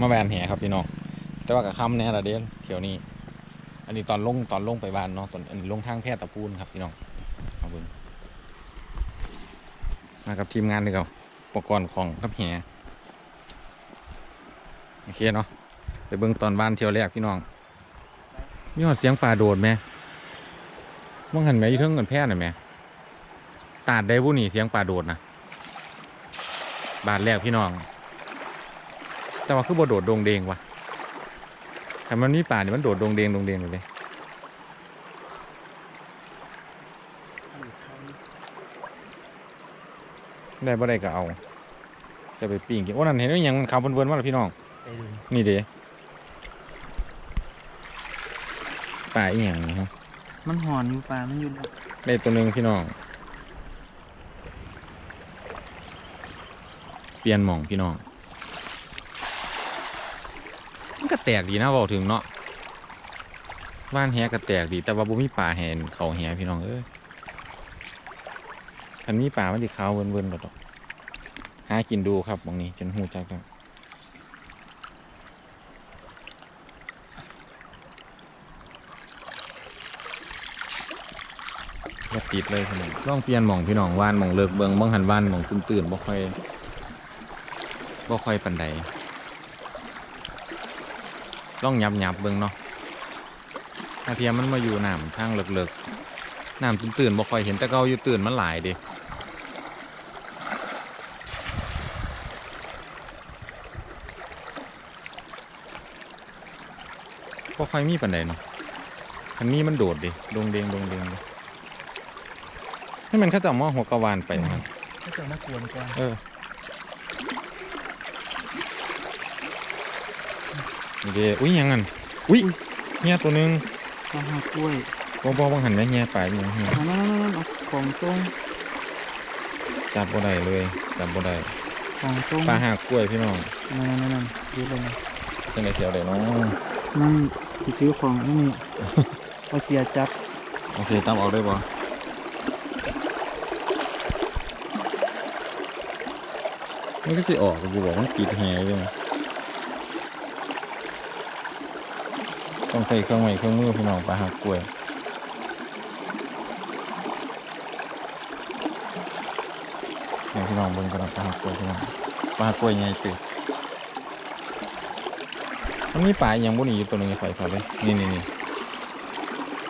มาแวนแหครับพี่น้องแต่ว่ากับคำเนี่ยละเด้เที่ยวนี้ อันนี้ตอนลงตอนลงไปบ้านเนาะตอนอันนี้ลงทางแพทย์ตะพูนครับพี่น้องเอบิ่งมากับทีมงานเลยครับอุปกรณ์ของกับแหโอเคเนาะไปเบิ่งตอนบ้านเที่ยวแรกพี่น้องมีหอดเสียงป่าโดดไหมมองหันไหมยี่เทิงกันแพทย์หน่อยไหมตาดได้บุนี่เสียงป่าโดดนะบาทแรกพี่น้อง แต่ว่าคือบ่โดดโดงเดงวะแต่มันมีป่านี่มันโดดโดงเดงโดงเดงอยู่เลยได้บ่ได้ก็เอา จะไปปิ้งกินโอ้นั่นเห็นว่ายังมันขาวเวินๆมาแล้วพี่น้องไปดูนี่เด้ป่าอีหยังนี่ฮะมันหอนอยู่ปลามันอยู่แล้วได้ตัวหนึ่งพี่น้อง เปลี่ยนหม่องพี่น้อง มันก็ แตกดีนะบอกถึงเนาะบ้านแฮก็แตกดี แต่ว่าบ่มีป่าแหนเขาแหพี่น้องเอ้ยคันมีป่ามันสิขาวเวินๆแล้วดอกหากินดูครับหมองนี้จนหูจักแล้วบ่ติดเลยพี่น้องลองเปลี่ยนหม่องพี่น้องว่านหม่องเลิกเบิงบ่หันว่านหม่องตื่นๆบ่ค่อยบ่ค่อยปานใด ล่องยับยับๆเบิ่งเนาะถ้าเทียมมันมาอยู่น้ำทางเลิกๆน้ำตื่นๆบ่ค่อยเห็นแต่เก่าอยู่ตื่นมันหลายเดิบ่ค่อยมีปานใดเนาะคันนี้มันโดดดิดงเดงดงเดงเลยให้มันเข้าเจะมอหัวกระวานไปนะครับก็จะมากวนกันเออ เด้อุ้ยยังงั้นอุ้ยเงี้ยตัวหนึงมาหากล้วยบ่บ่บังหันแม่เงี้ยไปนี่เหี้ยนั่นนั่นนั่นเอาของตรงจับบ่ได้เลยจับบ่ได้ของตรงปลาหากกล้วยพี่น้องนั่นนั่นนั่นดูเลยนะจังได๋เสียวได้เนาะนั่นที่ถือของนี่นี่เอาเสียจับโอเคตามออกได้บ่มันก็สิออกกูบอกมันปิดแหอยู่นะ ต้องใส่เครื่องไม้เครื่องมือพี่น้องปลาหากกล้วยให้พี่น้องบิ่งกันนะปลาหากกล้วยพี่น้องปลาหากกล้วยใหญ่ตึมันมีปลาอหย่างบุนี่อยู่ตัวหนึงไฟฟ้าเลยนี่นี่นี่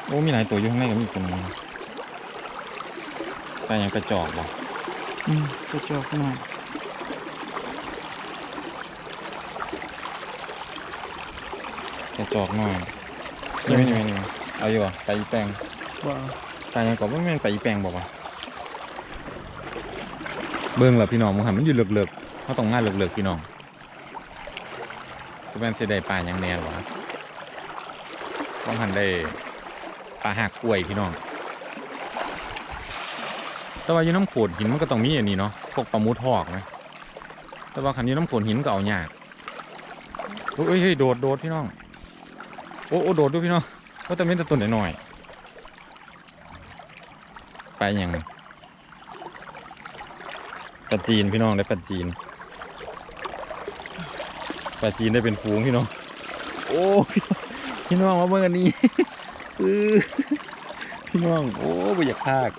โอ้มีหลายตัวอยู่ข้างในก็มีตัวหนึงปลาอย่างกระจอกบ่อืมกระจอกหน่อย กระ จอกหน่อยนี่ไม่นี่ไม่นี่ไม่เอาอยู่บ่ปลาอีแปงว่าปลาอย่างก็บ่แม่นปลาอีแปงบ่วะเบิ่งล่ะพี่น้องมึงหันมันอยู่เลือกๆเขาต้องมาเลือกๆพี่น้องสิแม่นสิได้ปลาหยังแน่หรอวะต้องหันได้ปลาหักกล้วยพี่น้อง แต่ว่าอยู่น้ำโขดหินมันก็ต้องมีอันนี้เนาะ พวกปลาหมูทอกนะแต่ว่าคันนี้น้ำโขดหินก็เอายากโอ้ยเฮ้ยโดดโดดพี่น้อง โอ้โอ้โดดด้วยพี่น้องก็แต่ไม่แต่ตัวหน่อยๆไปอย่างปลาจีนพี่น้องได้ปลาจีนปลาจีนได้เป็นฟูงพี่น้องโอ้พี่น้องพี่น้องมาเมื่อกันนี้ออพี่น้องโอ้ไม่อยากพาก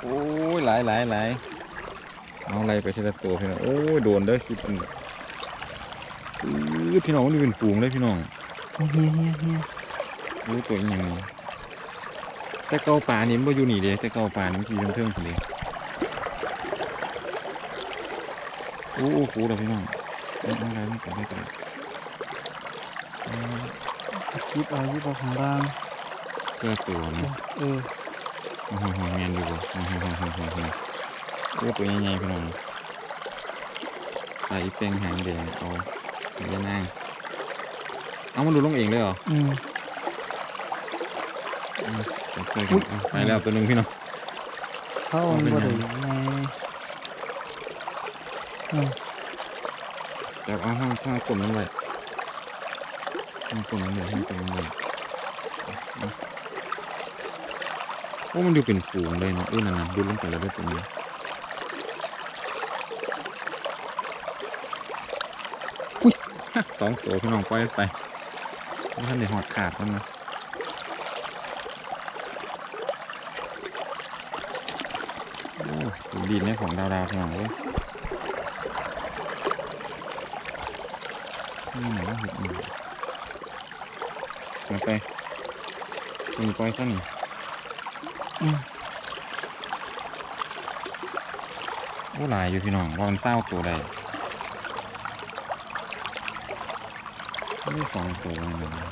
โอ้ยหลายหลายหลายเอาอะไรไปทีละตัวพี่น้องโอ้โดนเด้อคลิปอันนี้อื้อพี่น้องนี่เป็นฝูงเลยพี่น้อง เฮียเฮียเฮียโอ้ยตัวอีหยังนี่แต่เกาป่านี่มันบ่อยู่นี่เด้แต่เกาป่านี่มันอยู่เทิงๆพุ่นเด้โอ้โหฟูแล้วพี่น้องเอาเอาอะไรมันกัดได้กันเอายิบเอายิบเอาของบ้างเจ้าตัวนะเออโอ้โหโหแมนอยู่บ่โอ้โหโหโหโหโหโอ้ตัวใหญ่ๆพี่น้องปลาอีแป้งหางแดงเอาไปย่านาง เอามันหลุดลงเองเลยเหรออืม อืมจับไปกันเอาไปแล้วตัวหนึ่งพี่น้อง เขาเอาบ่ได้ไงอืมจับเอาห้างห้างกลมน้ำไว้ห้างกลมน้ำไว้ห้างกลมน้ำไว้เอาโอ้มันดูเป็นฝูงเลยเนาะเอ้ยนั่นน่ะดูลงไปแล้วได้ตัวนี้อุ้ยสองตัวพี่น้องปล่อยไปว่า ท่านได้หอดขาดมันนะโอ้ดูดีในของดาวดาวๆพี่น้องเลยนี่ไหนว่าเห็ดอีกมาไปมีปล่อยข้านี้อืมโอ้หลายอยู่พี่น้องว่ามันเศร้าตัวใด นี่สองตัวนี่นะ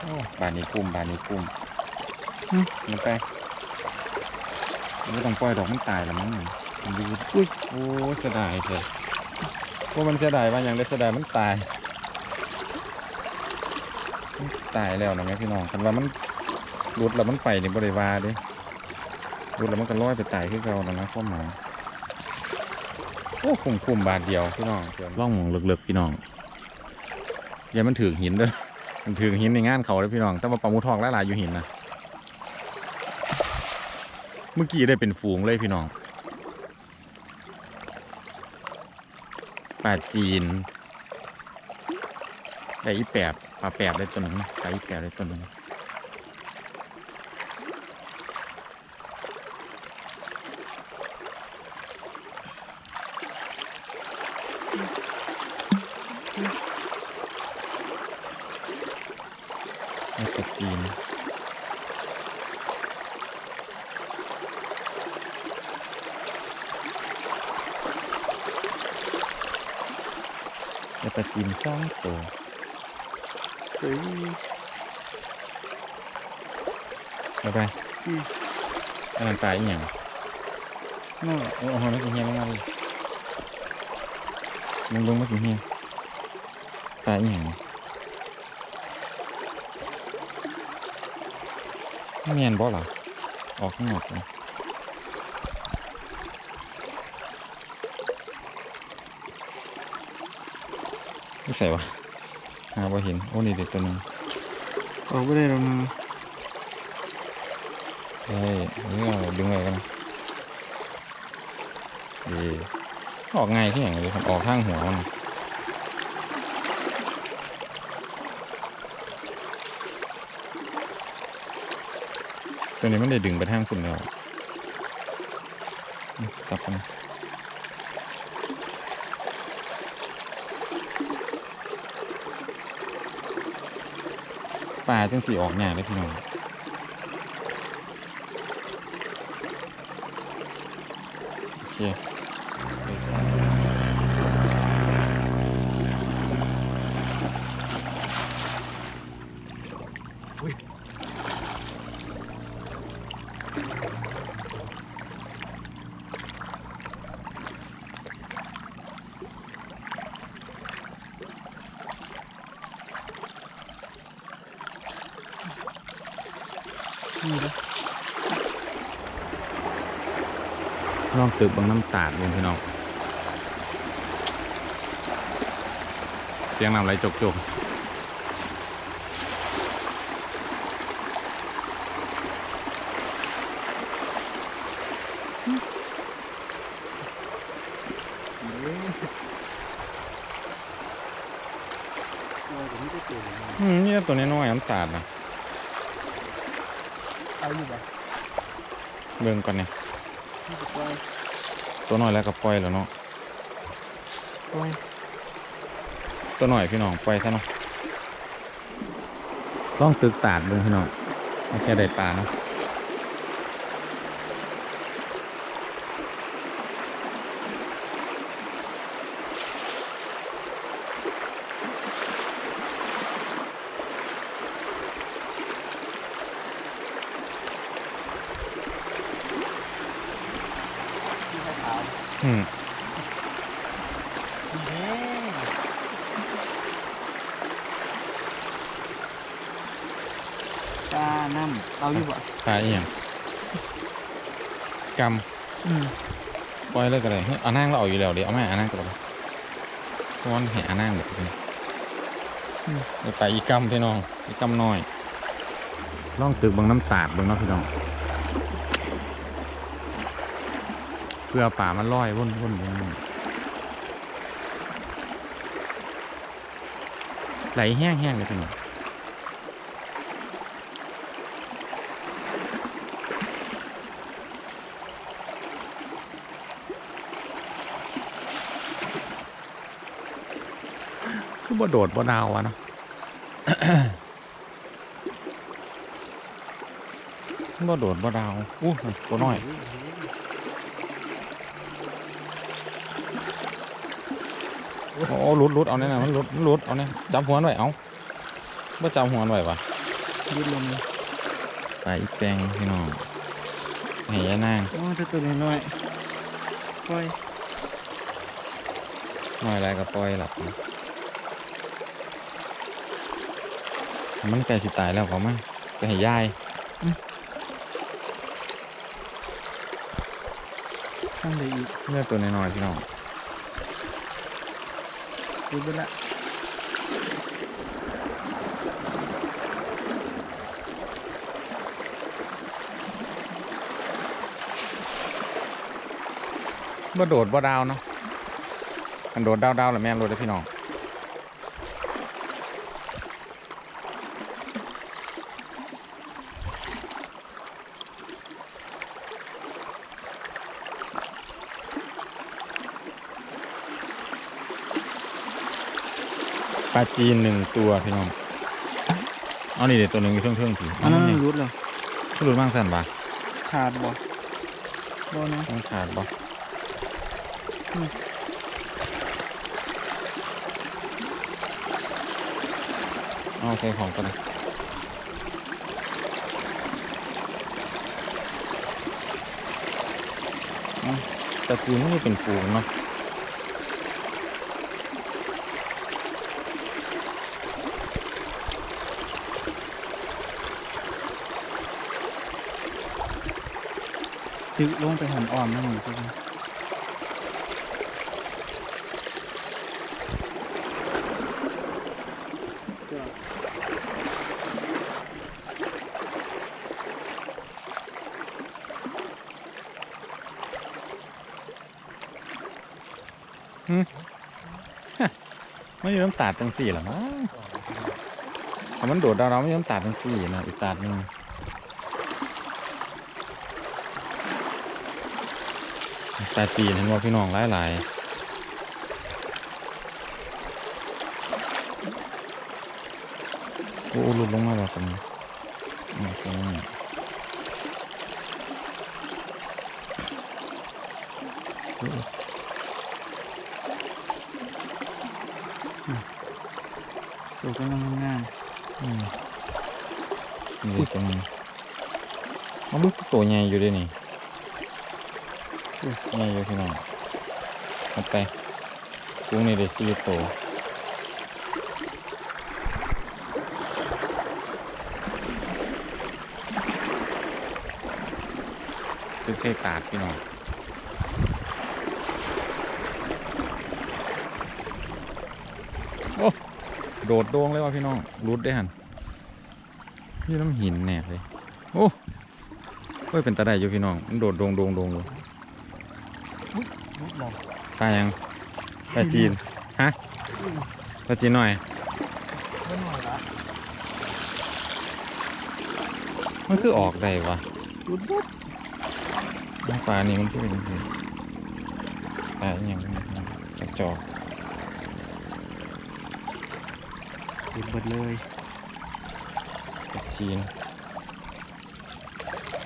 โอ้บานนี้กุ้มบานนี้กุ้มอืมมันไปมันไม่ต้องปล่อยดอกมันตายแล้วมั้งเนี่ยมันดูอุ้ยโอ้เสียดายเลยพวกมันเสียดายว่าอย่างได้เสียดายมันตายมันตายแล้วนะแม่พี่น้องคันว่ามันหลุดแล้วมันไปนี่บริวาเด้หลุดแล้วมันก็ลอยไปตายคือเก่านะนะข้อหมาย โอ้คุ้มคุ้มบาทเดียวพี่น้องเดี๋ยวล่องมองเลึกๆพี่น้องอย่ามันถือหินเด้อมันถือหินในงานเขาเลยพี่น้องแต่ว่าปลาหมูทองหลายๆอยู่หินนะเมื่อกี้ได้เป็นฝูงเลยพี่น้องปลาจีนได้อีแปบปลาแปบได้ตัวหนึ่งนะปลาอีแปบได้ตัวหนึ่ง ได้ปลาจีนสองตัวเฮ้ยไปไปอืมอันนั้นปลาอีหยังน่าโอ้โหไม่กินเฮียมากเลยมึงเบิ่งไม่กินเฮียปลาอีหยังเมียนบ่ล่ะออกข้างนอกเลย ใส่วะหาบ่เห็น โอ้นี่เด็กตัวหนึงออกไม่ได้แล้วนะเฮ้ยนี่เอาดึงไว้กันนะดีออกง่ายที่อย่างเลยครับออกข้างหัวมันตัวนี้มันได้ดึงไปทางคุณแล้วอืมกลับกัน ปลาจังสีออกง่าเลยพี่น้องโอเค ลองตึกบางน้ำตาดลงพี่น้อง เสียงน้ำไหลจกจกอืมนี่ตัวน้อยๆน้ำตาดนะเอาอยู่ปะเบิ่งก่อนเนี่ยนี่จะปล่อย ตัวน้อยแล้วก็ปล่อยแล้วเนาะปล่อยตัวหน่อยพี่น้องปล่อยซะเนาะต้องตึกตาดเบิ่งพี่น้องมันจะได้ปลาเนาะ ปลาน้ำเอาอยู่ปะปลาอีหยังกอืมำปล่อยเลยก็ได้เฮ้ยเอานั่งเราเอาอยู่แล้วเดี๋ยวเอาไม่เอานั่งก็ได้เพราะว่าเห็นเอานั่งแบบนี้เดี๋ยวไปอีกำพี่น้องอีกำน้อยล่องตึกเบางน้ำตาดเบางเนาะพี่น้อง เพื่อป่ามันลอยวนวนอยู่นั่นไหลแห้งๆเลยพี่น้องคือบ่โดดบ่ดาวอะเนาะบ่โดดบ่ดาวอู้ตัวน้อย โอ้โหหลุดหลุดเอาเนี่ยนะมันหลุดมันหลุดเอาเนี่ยจำหัวหน่อยเอาบ่จำหัวหน่อยวะยืดลมไปอีกแปลงพี่น้องให้ยายนางโอ้ถ้าตัวน้อยๆปล่อยหน่อยอะไรก็ปล่อยหลับมันใกล้สิตายแล้วเขามั้งไปให้ยายสร้างได้อีกเลือดตัวน้อยๆพี่น้อง กินไปละบ่โดดบ่ดาวเนาะมันโดดดาวดาวๆแหละแม่นโดดได้พี่น้องาจีนหนึ่งตัวพี่น้องเอานี่เดี๋ยวตัวหนึ่งอยู่เทิงๆผีอันนั้นนี่รุดแล้วหลุดบ้างสั่นปะขาดบ่บ่นะต้องขาดปะอืมเอาใส่ของกันนะเอาปลาจีนมันจะเป็นฟูงเนาะ ตึกลงไปหันอ่อนนั่นนี่ทุกคนก็ไม่ยอมตัดตั้งสี่หรอมั้งแต่มันโดดดาเราไม่ยอมตัดตั้งสี่นะอีกตัดหนึ่ง ปลาจีนเห็นว่าพี่น้องหลายๆโอ้หลุดลงมาแล้วกันนี่ตรงนี้ตัวกำลังงามอืมนี่ตรงนี้มันลูกตัวใหญ่อยู่ด้วยนี่ อุ๊ยใหญ่อยู่พี่น้องเอาไปกุ้งนี่เดี๋ยวสี่ตัวคือใส่ตาดพี่น้องโอ้โดดโดงเลยว่ะพี่น้องรุดได้หันนี่น้ำหินแน่เลย โอ้เฮ้ยเป็นตาได้อยู่พี่น้องมันโดดโดงโดงโดงเลย รุดแล้วตายยังปลาจีน ฮะปลาจีนหน่อยบ่หน่อยละมันคือออกได้วะรุดปุ๊บน้ำปลานี่มันคือเป็นปลาอหย่างนี้กระจอกรุดเบิดเลยปลาจีนโ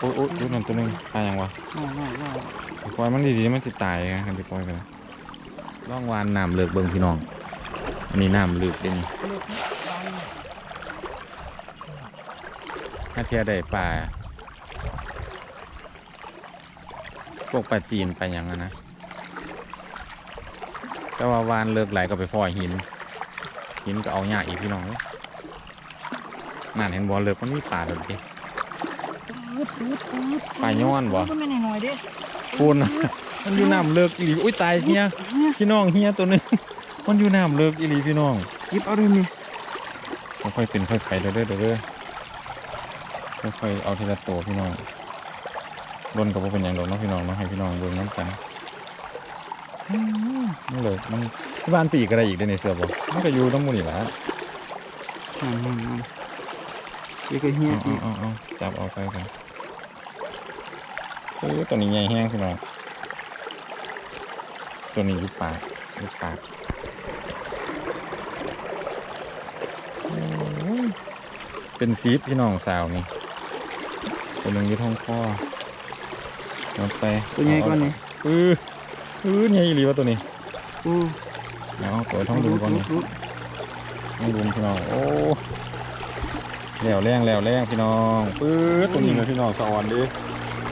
อ้ยโอ้ยดูนั่นตัวหนึงปลายังวะว้าวว้าวว้าวปล่อยมันดีๆมันจะตายไงคันไปปล่อยกันล่องวานน้ำเลือกเบิ่งพี่น้อง อันนี้น้ำลึกเด่นเลิกนะวางถ้าเทียได้ปลาพวกปลาจีนไปลาหยังอะนะแต่ว่าวานเลิกไหลก็ไปฟอยหิน หินก็เอาหญ้าอีกพี่น้องเอ้ยนั่นเห็นบอลเลิกมันมีป่าเลยดิ ปื๊ดปื๊ดปื๊ดปลาย้อนบ่ก็ไม่หน่อยๆเด้ปูนมันอยู่น้ำเลิกอีหลีอุ้ยตายเฮียเนี่ยพี่น้องเฮียตัวหนึงมันอยู่น้ำเลิกอีหลีพี่น้องหยิบเอาด้วยนี่ค่อยๆเป็นค่อยไปเด้อเด้อเด้อค่อยๆเอาทีละตัวพี่น้องโดนกับว่าเป็นอย่างโดนเนาะพี่น้องเนาะให้พี่น้องเบิ่งน้ำกันอืมนี่เลยมันที่บ้านปีกอะไรอีกได้ในเสือบ่มันก็อยู่ต้องมูนี่แหละนั่นนั่นนั่นอีกก็เฮียเอาอีกเอาเอาเอาจับเอาไปกันเออตัวนี้ใหญ่แห้งพี่น้องตัวนี้อยุบปากอยุบปากโอ้ยเป็นซีฟพี่น้องสาวนี่ตัวหนึงอยู่ท้องคอหมดไปตัวใหญ่กว่านี้เออเออใหญ่อีหลีวะตัวนี้โอ้เอาเปิดท้องดุมก่อนนี่ลุกท้องดุมพี่น้องโอ้แล้วแรงแล้วแรงพี่น้องปื๊ดตัวนี้เลยพี่น้องสะออนดิ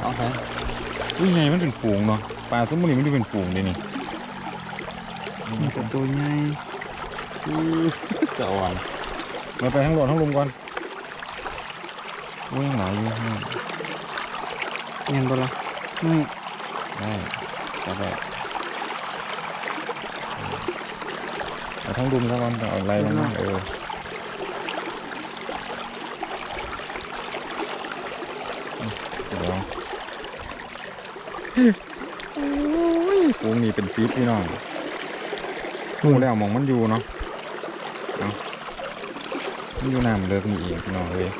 เอาไป อุ้ยใหญ่มันเป็นฝูงเนาะปลาสมุนนี่มันจะเป็นฝูงดินี่ๆนี่ก็ตัวใหญ่ปื๊ดสะออนมาไปทั้งโดดทั้งลุมก่อนอุ้ยยังหลายอยู่ข้างหน้าเงี้ยบ่ล่ะนี่ได้จับไปเอาทั้งดุมซะก่อนเอาอะไรลงมาเออเดี๋ยวโอ้ย ฝูงนี่เป็นซีฟพี่น้องหูแล้วมองมันอยู่เนาะมันอยู่น้ำเลิกนี่เองพี่น้องเลย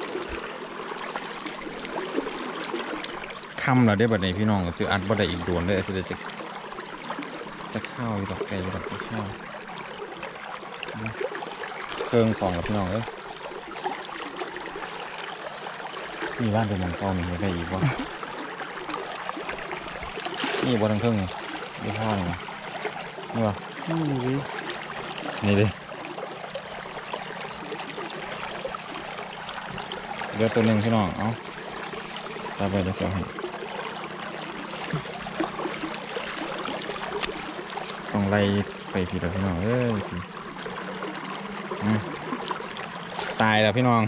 คำเราได้บัดนี้พี่น้องคืออัดบัดได้อีกดวนเลยคือจะจะเข้าอยู่ดอกไก่อยู่ดอกจะเข้าเครื่องของกับพี่น้องเอ้ยมีบ้านเป็นมันเข้ามีได้อีกวะ นี่บนทางเครื่องนี่ดูพ่อหน่อยนะนี่วะนี่ดินี่ดิเดี๋ยวตัวหนึ่งพี่น้อง เอาตามไปเดี๋ยวเสียวให้ต้องไล่ไปพี่แล้วพี่น้อง เอ้ยพี่อืมตายแล้วพี่น้อง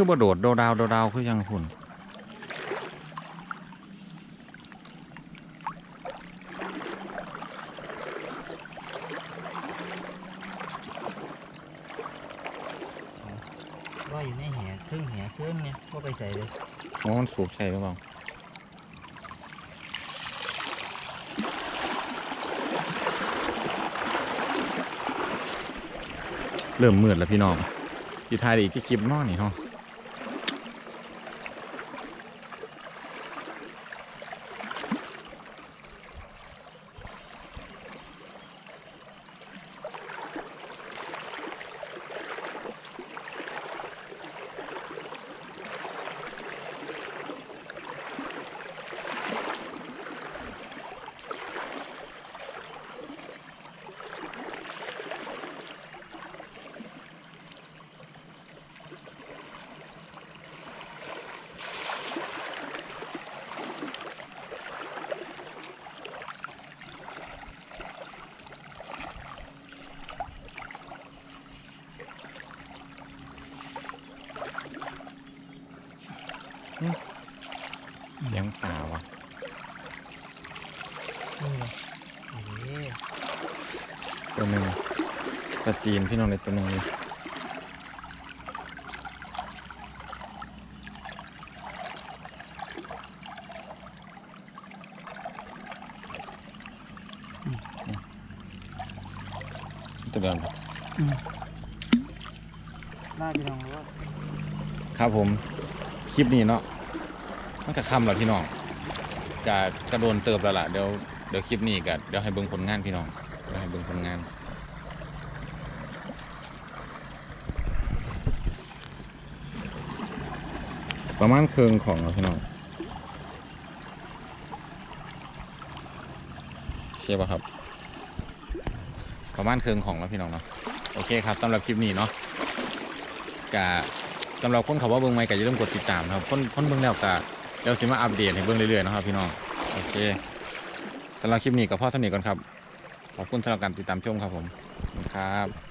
คือบ่โดดโดดาวโดดาวคือยังคุณว่าอยู่ในแหครึ่งแหครึ่งเนี่ยก็ไปใส่เลยโอ้มันสูบใช่หรือเปล่าเริ่มมืดแล้วพี่น้องอยู่ท้ายได้อีกที่คลิปเนอกนี่เนา ยงป่าวะนี่ไงนี่ตัวหนึ่งปลาจีนพี่น้องในตัวหนึ่งเลยตัวเดิม น่าพี่น้องว่า ครับผม ค ลิปนี้เนาะมันก็คำแล้วพี่น้องกะกระโดนเติบแล้วล่ะเดี๋ยวเดี๋ยวคลิปนี้กะเดี๋ยวให้เบิ่งผลงานพี่น้องเดี๋ยวให้เบิ่งผลงานประมาณเครื่องของเราพี่น้องโอเคป่ะครับ ประมาณเครื่องของแล้วพี่น้องเนาะโอเคครับสำหรับคลิปนี้เนาะกะ สำหรับคนเขาว่าเบิ้งไม่ก็อย่าลืมกดติดตามครับคนคนเบิ้งแล้วก็เดี๋ยวสิมาอัปเดตให้เบิ้งเรื่อยๆนะครับพี่น้องโอเคสำหรับคลิปนี้ก็พอสนิทก่อนครับขอบคุณสำหรับการติดตามชมครับผมครับ